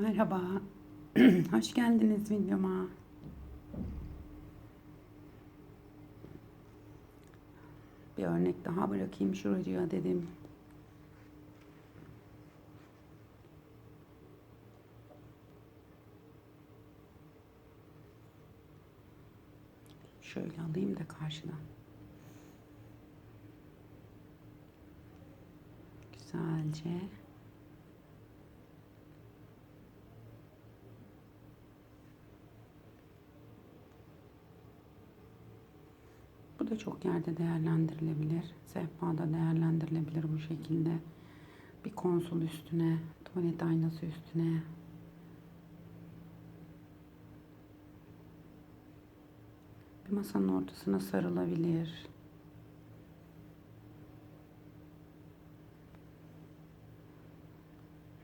Merhaba. Hoş geldiniz videoma. Bir örnek daha bırakayım şuraya dedim. Şöyle alayım da karşıdan. Güzelce. Da çok yerde değerlendirilebilir. Sehpada değerlendirilebilir bu şekilde. Bir konsol üstüne, tuvalet aynası üstüne. Bir masanın ortasına sarılabilir.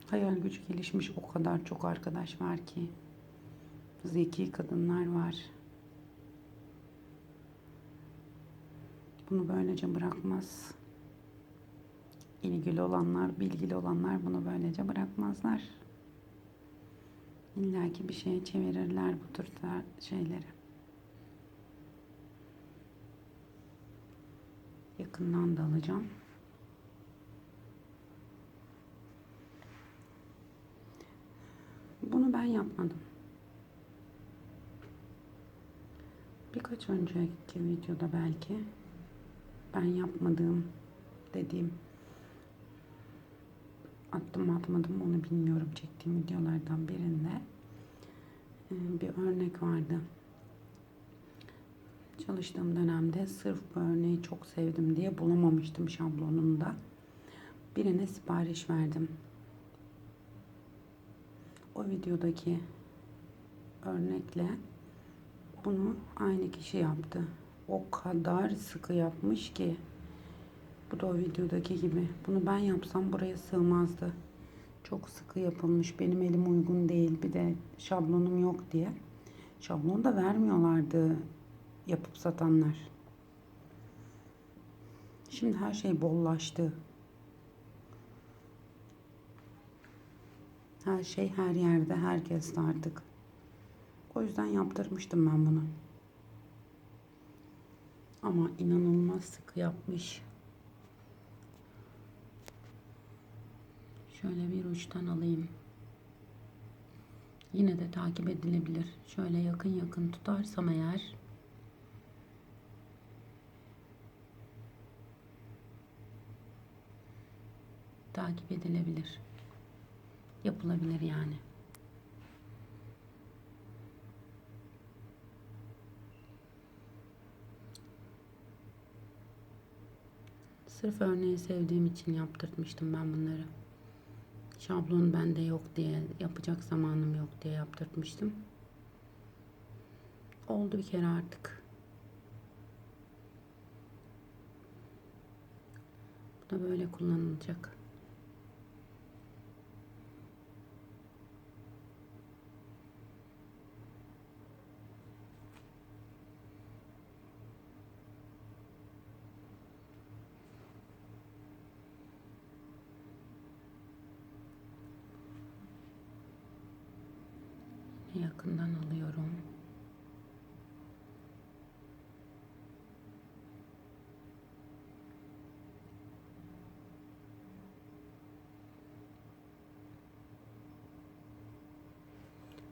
Hayal gücü gelişmiş o kadar çok arkadaş var ki. Zeki kadınlar var. Bunu böylece bırakmaz. İlgili olanlar, bilgili olanlar bunu böylece bırakmazlar. İlla ki bir şeye çevirirler bu tür şeyleri. Yakından da alacağım. Bunu ben yapmadım. Birkaç önceki videoda belki ben yapmadığım dediğim attım atmadım onu bilmiyorum çektiğim videolardan birinde e, bir örnek vardı. Çalıştığım dönemde sırf bu örneği çok sevdim diye bulamamıştım şablonunda. Birine sipariş verdim. O videodaki örnekle bunu aynı kişi yaptı. O kadar sıkı yapmış ki bu da o videodaki gibi. Bunu ben yapsam buraya sığmazdı. Çok sıkı yapılmış. Benim elim uygun değil. Bir de şablonum yok diye. Şablon da vermiyorlardı yapıp satanlar. Şimdi her şey bollaştı. Her şey her yerde, herkes artık. O yüzden yaptırmıştım ben bunu. Ama inanılmaz sıkı yapmış. Şöyle bir uçtan alayım. Yine de takip edilebilir. Şöyle yakın yakın tutarsam eğer takip edilebilir. Yapılabilir yani. Sırf örneği sevdiğim için yaptırtmıştım ben bunları. Şablon bende yok diye, yapacak zamanım yok diye yaptırtmıştım. Oldu bir kere artık. Bu da böyle kullanılacak. Yakından alıyorum.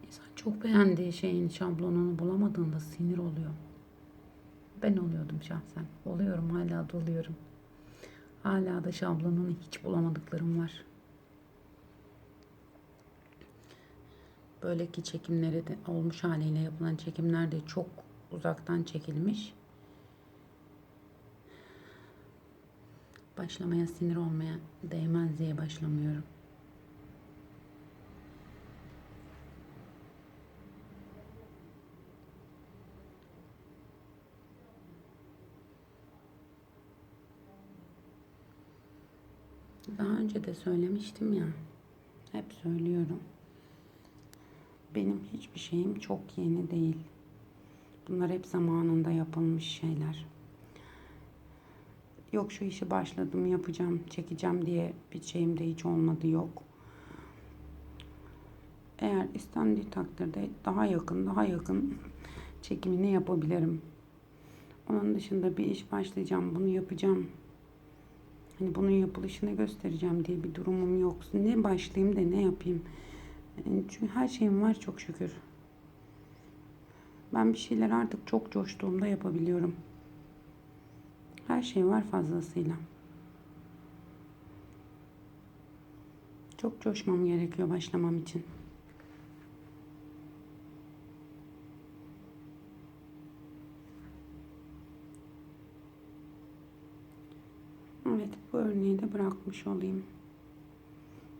İnsan çok beğendiği şeyin şablonunu bulamadığında sinir oluyor. Ben oluyordum şahsen. Oluyorum hala da oluyorum. Hala da şablonunu hiç bulamadıklarım var. Böyleki çekimleri de olmuş haliyle yapılan çekimler de çok uzaktan çekilmiş. Başlamaya sinir olmaya değmez diye başlamıyorum. Daha önce de söylemiştim ya. Hep söylüyorum. Benim hiçbir şeyim çok yeni değil. Bunlar hep zamanında yapılmış şeyler. Yok şu işi başladım yapacağım, çekeceğim diye bir şeyim de hiç olmadı yok. Eğer istendiği takdirde daha yakın, daha yakın çekimini yapabilirim. Onun dışında bir iş başlayacağım, bunu yapacağım. Hani bunun yapılışını göstereceğim diye bir durumum yok. Ne başlayayım da ne yapayım. Çünkü her şeyim var çok şükür. Ben bir şeyler artık çok coştuğumda yapabiliyorum. Her şey var fazlasıyla. Çok coşmam gerekiyor başlamam için. Evet, bu örneği de bırakmış olayım.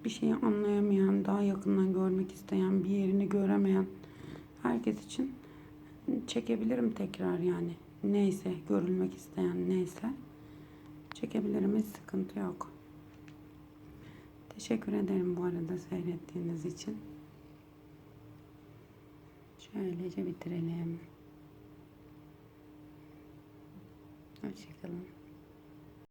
Bir şeyi anlayamayan, daha yakından görmek isteyen, bir yerini göremeyen herkes için çekebilirim tekrar yani. Neyse, görülmek isteyen neyse çekebilirim, hiç sıkıntı yok. Teşekkür ederim bu arada seyrettiğiniz için. Şöylece bitirelim. Hoşçakalın.